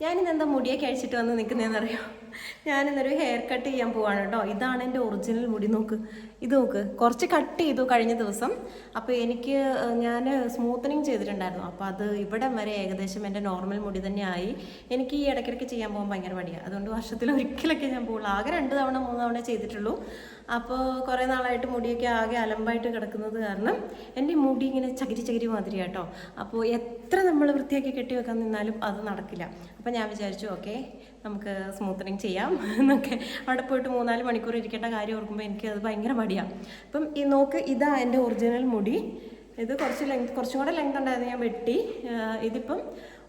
ഞാനിന്ന് എന്താ മുടിയൊക്കെ അഴിച്ചിട്ട് വന്ന് നിൽക്കുന്നതെന്നറിയോ ഞാനിന്നൊരു ഹെയർ കട്ട് ചെയ്യാൻ പോവാണ് കേട്ടോ. ഇതാണ് എന്റെ ഒറിജിനൽ മുടി നോക്ക്. ഇത് നോക്ക്. കുറച്ച് കട്ട് ചെയ്തു കഴിഞ്ഞ ദിവസം. അപ്പോൾ എനിക്ക് ഞാൻ സ്മൂത്തനിങ് ചെയ്തിട്ടുണ്ടായിരുന്നു. അപ്പോൾ അത് ഇവിടെ വരെ ഏകദേശം എന്റെ നോർമൽ മുടി തന്നെ ആയി. എനിക്ക് ഈ ഇടയ്ക്കിടയ്ക്ക് ചെയ്യാൻ പോകാൻ ഭയങ്കര മടിയാണ് അതുകൊണ്ട് വർഷത്തിൽ ഒരിക്കലൊക്കെ ഞാൻ പോകുള്ളൂ ആകെ രണ്ട് തവണ മൂന്ന് തവണ ചെയ്തിട്ടുള്ളൂ. അപ്പോൾ കുറേ നാളായിട്ട് മുടിയൊക്കെ ആകെ അലമ്പായിട്ട് കിടക്കുന്നത് കാരണം എന്റെ മുടി ഇങ്ങനെ ചകിരി ചകിരി മാതിരി കേട്ടോ അപ്പോൾ എത്ര നമ്മൾ വൃത്തിയാക്കി കെട്ടി വെക്കാൻ നിന്നാലും അത് നടക്കില്ല. അപ്പോൾ ഞാൻ വിചാരിച്ചു ഓക്കെ നമുക്ക് സ്മൂത്തനിങ് ചെയ്യാം. എന്നൊക്കെ. അവിടെ പോയിട്ട് മൂന്നാൽ മണിക്കൂർ ഇരിക്കേണ്ട കാര്യം ഓർക്കുമ്പോൾ എനിക്ക് അത് ഭയങ്കര മടിയാണ് അപ്പം ഈ നോക്ക് ഇതാ എന്റെ ഒറിജിനൽ മുടി. ഇത് കുറച്ച് ലെങ്ത് കുറച്ചും കൂടെ ലെങ്ത് ഉണ്ടായിരുന്നു ഞാൻ വെട്ടി. ഇതിപ്പം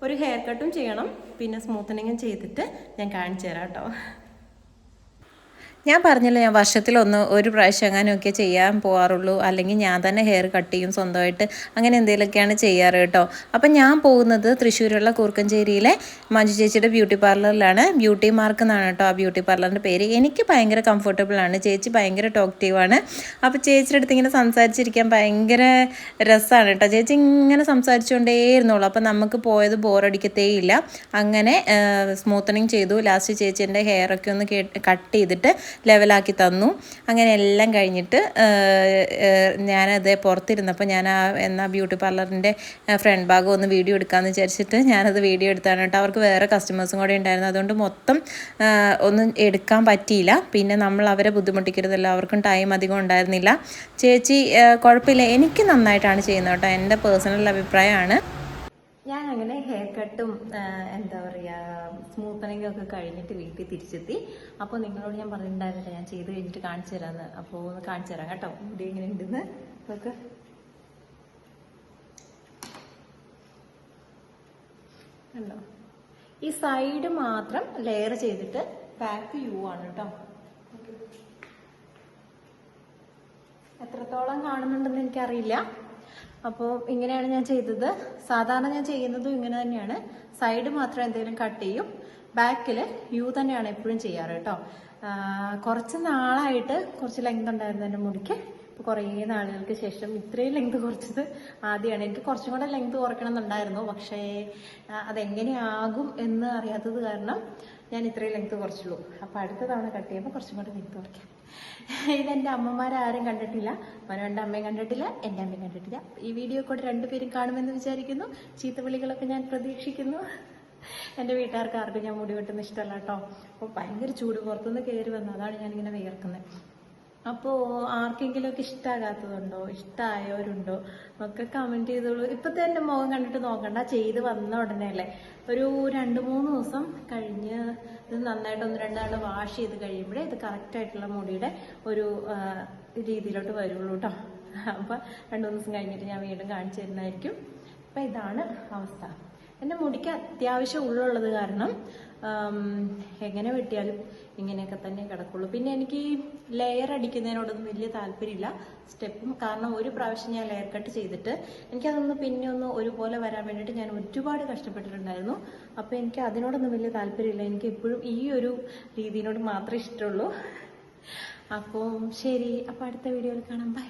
ഒരു ഹെയർ കട്ടും ചെയ്യണം. പിന്നെ സ്മൂത്തനിങ്ങും ചെയ്തിട്ട് ഞാൻ കാണിച്ചു തരാം കേട്ടോ. ഞാൻ പറഞ്ഞില്ല ഞാൻ വർഷത്തിലൊന്ന് ഒരു പ്രാവശ്യം അങ്ങനെയൊക്കെ ചെയ്യാൻ പോകാറുള്ളൂ അല്ലെങ്കിൽ ഞാൻ തന്നെ ഹെയർ കട്ട് ചെയ്യും സ്വന്തമായിട്ട്. അങ്ങനെ എന്തെങ്കിലുമൊക്കെയാണ് ചെയ്യാറ് കേട്ടോ. അപ്പം ഞാൻ പോകുന്നത് തൃശ്ശൂരുള്ള കൂർക്കഞ്ചേരിയിലെ മഞ്ജു ചേച്ചിയുടെ ബ്യൂട്ടി പാർലറിലാണ് ബ്യൂട്ടി മാർക്ക് എന്നാണ് കേട്ടോ ആ ബ്യൂട്ടി പാർലറിന്റെ പേര്. എനിക്ക് ഭയങ്കര കംഫർട്ടബിൾ ആണ്. ചേച്ചി ഭയങ്കര ടോക്റ്റീവ് ആണ്. അപ്പോൾ ചേച്ചിയുടെ അടുത്ത് ഇങ്ങനെ സംസാരിച്ചിരിക്കാൻ ഭയങ്കര രസമാണ് കേട്ടോ. ചേച്ചി ഇങ്ങനെ സംസാരിച്ചുകൊണ്ടേ ഇരുന്നുള്ളൂ അപ്പോൾ നമുക്ക് പോയത് ബോറടിക്കത്തേ ഇല്ല അങ്ങനെ സ്മൂത്തനിങ് ചെയ്തു. ലാസ്റ്റ് ചേച്ചി എന്റെ ഹെയറൊക്കെ ഒന്ന് കട്ട് ചെയ്തിട്ട് ലെവലാക്കി തന്നു. അങ്ങനെ എല്ലാം കഴിഞ്ഞിട്ട് ഞാനത് പുറത്തിരുന്നപ്പോൾ ഞാൻ ആ എന്നാ ബ്യൂട്ടി പാർലറിന്റെ ഫ്രണ്ട് ഭാഗം ഒന്ന് വീഡിയോ എടുക്കാമെന്ന് വിചാരിച്ചിട്ട് ഞാനത് വീഡിയോ എടുത്താണ് കേട്ടോ. അവർക്ക് വേറെ കസ്റ്റമേഴ്സും കൂടെ ഉണ്ടായിരുന്നു. അതുകൊണ്ട് മൊത്തം ഒന്നും എടുക്കാൻ പറ്റിയില്ല. പിന്നെ നമ്മൾ അവരെ ബുദ്ധിമുട്ടിക്കരുതല്ലോ. അവർക്കും ടൈം അധികം ഉണ്ടായിരുന്നില്ല. ചേച്ചി കുഴപ്പമില്ല. എനിക്ക് നന്നായിട്ടാണ് ചെയ്യുന്നത് കേട്ടോ. എന്റെ പേഴ്സണൽ അഭിപ്രായമാണ്. ഞാൻ അങ്ങനെ ഹെയർ കട്ടും എന്താ പറയുക സ്മൂത്തനിങ്ങും ഒക്കെ കഴിഞ്ഞിട്ട് വീട്ടിൽ തിരിച്ചെത്തി. അപ്പോൾ നിങ്ങളോട് ഞാൻ പറഞ്ഞിട്ടുണ്ടായിരുന്നില്ല ഞാൻ ചെയ്ത് കഴിഞ്ഞിട്ട് കാണിച്ചു തരാമെന്ന് അപ്പോൾ ഒന്ന് കാണിച്ചു തരാം കേട്ടോ മുടി എങ്ങനെ ഉണ്ടെന്ന്. നോക്ക്. കണ്ടോ? ഈ സൈഡ് മാത്രം ലെയർ ചെയ്തിട്ട് ബാക്ക് യു ആണ് കേട്ടോ. എത്രത്തോളം കാണുന്നുണ്ടെന്ന് എനിക്കറിയില്ല. അപ്പോൾ ഇങ്ങനെയാണ് ഞാൻ ചെയ്തത്. സാധാരണ ഞാൻ ചെയ്യുന്നതും ഇങ്ങനെ തന്നെയാണ്. സൈഡ് മാത്രം എന്തെങ്കിലും കട്ട് ചെയ്യും. ബാക്കിൽ യു തന്നെയാണ് എപ്പോഴും ചെയ്യാറ് കേട്ടോ. കുറച്ച് നാളായിട്ട് കുറച്ച് ലെങ്ത് ഉണ്ടായിരുന്നു എന്റെ മുടിക്ക്. ഇപ്പോൾ കുറേ നാളുകൾക്ക് ശേഷം ഇത്രയും ലെങ്ത് കുറച്ചത് ആദ്യമാണ്. എനിക്ക് കുറച്ചും കൂടെ ലെങ്ത് കുറയ്ക്കണം എന്നുണ്ടായിരുന്നു പക്ഷേ അതെങ്ങനെയാകും എന്ന് അറിയാത്തത് കാരണം ഞാൻ ഇത്രയും ലെങ്ത് കുറച്ചുള്ളൂ. അപ്പോൾ അടുത്ത തവണ കട്ട് ചെയ്യുമ്പോൾ കുറച്ചും കൂടെ ലെങ്ത് കുറയ്ക്കാം. ഇതെന്റെ അമ്മമാരാരും കണ്ടിട്ടില്ല. മനോന്റെ അമ്മയും കണ്ടിട്ടില്ല എന്റെ അമ്മയും കണ്ടിട്ടില്ല. ഈ വീഡിയോ കൂടെ രണ്ടുപേരും കാണുമെന്ന് വിചാരിക്കുന്നു. ചീത്തവിളികളൊക്കെ ഞാൻ പ്രതീക്ഷിക്കുന്നു. എന്റെ വീട്ടുകാർക്ക് ആർക്കും ഞാൻ മുടി വെട്ടുന്ന ഇഷ്ടമല്ല കേട്ടോ. അപ്പോൾ ഭയങ്കര ചൂട് പുറത്തുനിന്ന് കയറി വന്നു. അതാണ് ഞാനിങ്ങനെ വിയർക്കുന്നത്. അപ്പോൾ ആർക്കെങ്കിലുമൊക്കെ ഇഷ്ടമാകാത്തതുണ്ടോ ഇഷ്ടമായവരുണ്ടോ ഒക്കെ കമന്റ് ചെയ്തോളൂ. ഇപ്പോഴത്തെ എന്റെ മുഖം കണ്ടിട്ട് നോക്കണ്ട. ചെയ്ത് വന്ന ഉടനെ അല്ലേ? ഒരു രണ്ട് മൂന്ന് ദിവസം കഴിഞ്ഞ് ഇത് നന്നായിട്ട് ഒന്ന് രണ്ടാണ്ട് വാഷ് ചെയ്ത് കഴിയുമ്പോഴേ ഇത് കറക്റ്റായിട്ടുള്ള മുടിയുടെ ഒരു രീതിയിലോട്ട് വരുള്ളൂ കേട്ടോ അപ്പോൾ രണ്ട് മൂന്ന് ദിവസം കഴിഞ്ഞിട്ട് ഞാൻ വീണ്ടും കാണിച്ചു തരുന്നതായിരിക്കും. അപ്പം ഇതാണ് അവസ്ഥ. എന്റെ മുടിക്ക് അത്യാവശ്യം ഉള്ളുള്ളത് കാരണം എങ്ങനെ വെട്ടിയാലും ഇങ്ങനെയൊക്കെ തന്നെ കിടക്കുള്ളൂ. പിന്നെ എനിക്ക് ഈ ലെയർ അടിക്കുന്നതിനോടൊന്നും വലിയ താല്പര്യമില്ല. സ്റ്റെപ്പും കാരണം ഒരു പ്രാവശ്യം ഞാൻ ലെയർ കട്ട് ചെയ്തിട്ട് എനിക്കതൊന്ന് പിന്നെ ഒന്ന് ഒരുപോലെ വരാൻ വേണ്ടിയിട്ട് ഞാൻ ഒരുപാട് കഷ്ടപ്പെട്ടിട്ടുണ്ടായിരുന്നു. അപ്പോൾ എനിക്ക് അതിനോടൊന്നും വലിയ താല്പര്യമില്ല. എനിക്ക് എപ്പോഴും ഈ ഒരു രീതിയിനോട് മാത്രമേ ഇഷ്ടമുള്ളൂ. അപ്പോൾ ശരി. അപ്പോൾ അടുത്ത വീഡിയോയിൽ കാണാം. ബൈ